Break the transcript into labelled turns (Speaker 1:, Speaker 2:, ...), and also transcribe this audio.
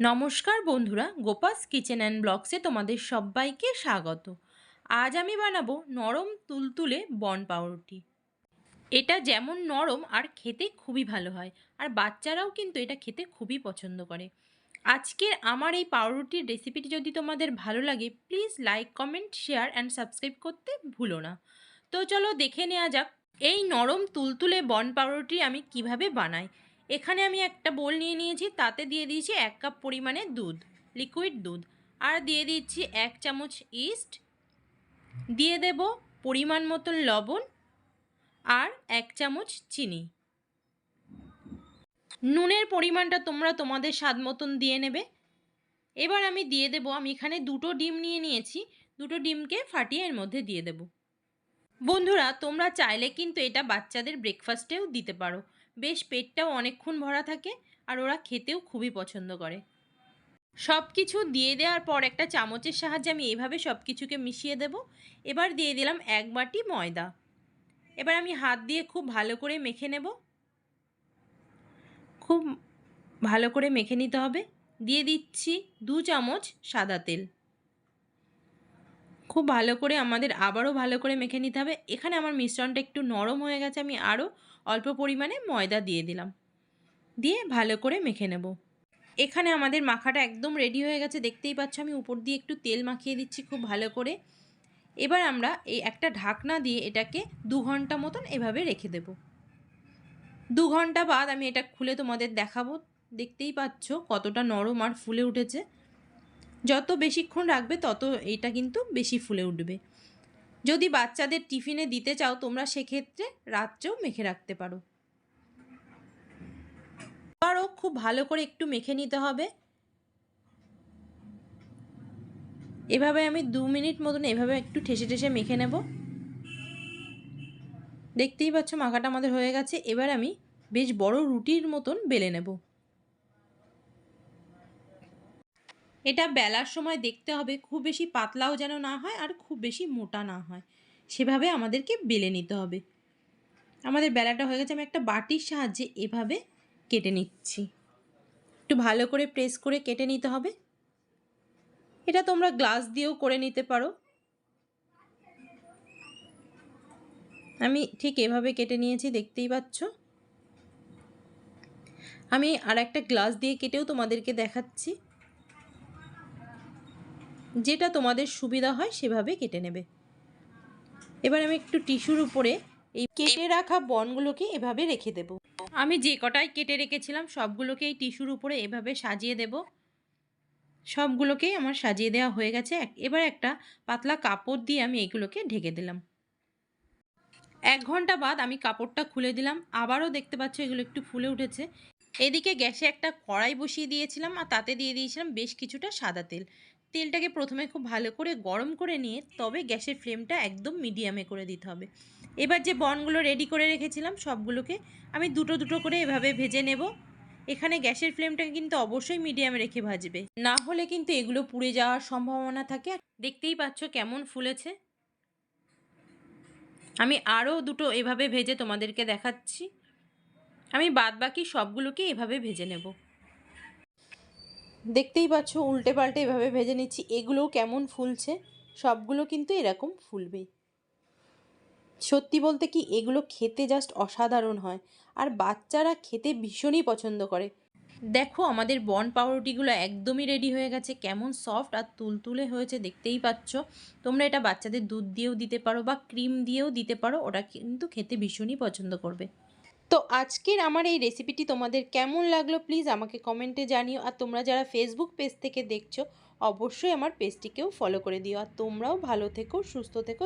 Speaker 1: নমস্কার বন্ধুরা, গোপাস kitchen and ব্লগসে তোমাদের সবাইকে স্বাগত। আজ আমি বানাবো নরম তুলতুলে বন পাউরুটি। এটা যেমন নরম আর খেতে খুবই ভালো হয়, আর বাচ্চারাও কিন্তু এটা খেতে খুবই পছন্দ করে। আজকের আমার এই পাউরুটির রেসিপিটি যদি তোমাদের ভালো লাগে, please like, comment, share and subscribe করতে ভুলো না। তো চলো দেখে নেওয়া যাক, এই নরম তুলতুলে বন পাউরুটি আমি কীভাবে বানাই। এখানে আমি একটা বোল নিয়ে নিয়েছি, তাতে দিয়ে দিয়েছি এক কাপ পরিমাণে দুধ লিকুইড দুধ। আর দিয়ে দিচ্ছি এক চামচ ইস্ট দিয়ে দেব পরিমাণ মতন লবণ আর এক চামচ চিনি। নুনের পরিমাণটা তোমরা তোমাদের স্বাদ মতন দিয়ে নেবে। এবার আমি দিয়ে দেব, আমি এখানে দুটো ডিম নিয়ে নিয়েছি, দুটো ডিমকে ফাটিয়ে এর মধ্যে দিয়ে দেব। বন্ধুরা, তোমরা চাইলে কিন্তু এটা বাচ্চাদের ব্রেকফাস্টেও দিতে পারো। বেশ পেটটাও অনেকক্ষণ ভরা থাকে আর ওরা খেতেও খুবই পছন্দ করে। সব কিছু দিয়ে দেওয়ার পর একটা চামচের সাহায্যে আমি এইভাবে সব কিছুকে মিশিয়ে দেব। এবার দিয়ে দিলাম এক বাটি ময়দা। এবার আমি হাত দিয়ে খুব ভালো করে মেখে নেব। খুব ভালো করে মেখে নিতে হবে। দিয়ে দিচ্ছি দু চামচ সাদা তেল। খুব ভালো করে আমাদের আবারও ভালো করে মেখে নিতে হবে। এখানে আমার মিশ্রণটা একটু নরম হয়ে গেছে, আমি আরও অল্প পরিমাণে ময়দা দিয়ে দিলাম। দিয়ে ভালো করে মেখে নেব। এখানে আমাদের মাখাটা একদম রেডি হয়ে গেছে, দেখতেই পাচ্ছ আমি উপর দিয়ে একটু তেল মাখিয়ে দিচ্ছি খুব ভালো করে। এবার আমরা এই একটা ঢাকনা দিয়ে এটাকে দু ঘণ্টা মতন এভাবে রেখে দেব। দু ঘণ্টা বাদ আমি এটা খুলে তোমাদের দেখাবো। দেখতেই পাচ্ছ কতটা নরম আর ফুলে উঠেছে। যত বেশিক্ষণ রাখবে, তত এটা কিন্তু বেশি ফুলে উঠবে। যদি বাচ্চাদের টিফিনে দিতে চাও, তোমরা সেক্ষেত্রে রাত্রেও মেখে রাখতে পারো। আবারও খুব ভালো করে একটু মেখে নিতে হবে। এভাবে আমি দু মিনিট মতন এভাবে একটু ঠেসে ঠেসে মেখে নেব। দেখতেই পাচ্ছ, মাখাটা আমাদের হয়ে গেছে। এবার আমি বেশ বড় রুটির মতন বেলে নেব। এটা বেলার সময় দেখতে হবে, খুব বেশি পাতলাও যেন না হয় আর খুব বেশি মোটা না হয়। সেভাবে আমাদেরকে বেলে নিতে হবে। আমাদের বেলাটা হয়ে গেছে, আমি একটা বাটির সাহায্যে এভাবে কেটে নিচ্ছি। একটু ভালো করে প্রেস করে কেটে নিতে হবে। এটা তোমরা গ্লাস দিয়েও করে নিতে পারো। আমি ঠিক এভাবে কেটে নিয়েছি, দেখতেই পাচ্ছ? আমি আর একটা গ্লাস দিয়ে কেটেও তোমাদেরকে দেখাচ্ছি। যেটা তোমাদের সুবিধা হয় সেভাবে কেটে নেবে। এবার আমি একটু টিস্যুর উপরে এই কেটে রাখা বনগুলোকে এভাবে রেখে দেব। আমি যে কটাই কেটে রেখেছিলাম সবগুলোকে এই টিস্যুর উপরে এভাবে সাজিয়ে দেব। সবগুলোকেই আমার সাজিয়ে দেওয়া হয়ে গেছে। এবার একটা পাতলা কাপড় দিয়ে আমি এগুলোকে ঢেকে দিলাম। এক ঘণ্টা বাদ আমি কাপড়টা খুলে দিলাম। আবারও দেখতে পাচ্ছ এগুলো একটু ফুলে উঠেছে। এদিকে গ্যাসে একটা কড়াই বসিয়ে দিয়েছিলাম আর তাতে দিয়ে দিয়েছিলাম বেশ কিছুটা সাদা তেল। তেলটাকে প্রথমে খুব ভালো করে গরম করে নিয়ে তবে গ্যাসের ফ্লেমটা একদম মিডিয়ামে করে দিতে হবে। এবার যে বনগুলো রেডি করে রেখেছিলাম সবগুলোকে আমি দুটো দুটো করে এভাবে ভেজে নেব। এখানে গ্যাসের ফ্লেমটাকে কিন্তু অবশ্যই মিডিয়ামে রেখে ভাজবে। না হলে কিন্তু এগুলো পুড়ে যাওয়ার সম্ভাবনা থাকে। দেখতেই পাচ্ছ কেমন ফুলেছে। আমি আরও দুটো এভাবে ভেজে তোমাদেরকে দেখাচ্ছি। আমি বাদ বাকি সবগুলোকে এভাবে ভেজে নেব। দেখতেই পাচ্ছ উল্টে পাল্টে এভাবে ভেজে নিচ্ছি। এগুলোও কেমন ফুলছে? সবগুলো কিন্তু এরকম ফুলবে। সত্যি বলতে কি, এগুলো খেতে জাস্ট অসাধারণ হয়। আর বাচ্চারা খেতে ভীষণই পছন্দ করে। দেখো, আমাদের বন পাউরুটিগুলো একদমই রেডি হয়ে গেছে। কেমন সফট আর তুলতুলে হয়েছে, দেখতেই পাচ্ছ। তোমরা এটা বাচ্চাদের দুধ দিয়েও দিতে পারো বা ক্রিম দিয়েও দিতে পারো, ওরা কিন্তু খেতে ভীষণই পছন্দ করবে। তো আজকের আমার এই রেসিপিটি তোমাদের কেমন লাগল প্লিজ আমাকে কমেন্টে জানিও। আর তোমরা যারা ফেসবুক পেজ থেকে দেখছ, অবশ্যই আমার পেজটিকেও ফলো করে দিও। আর তোমরাও ভালো থেকো, সুস্থ থেকো।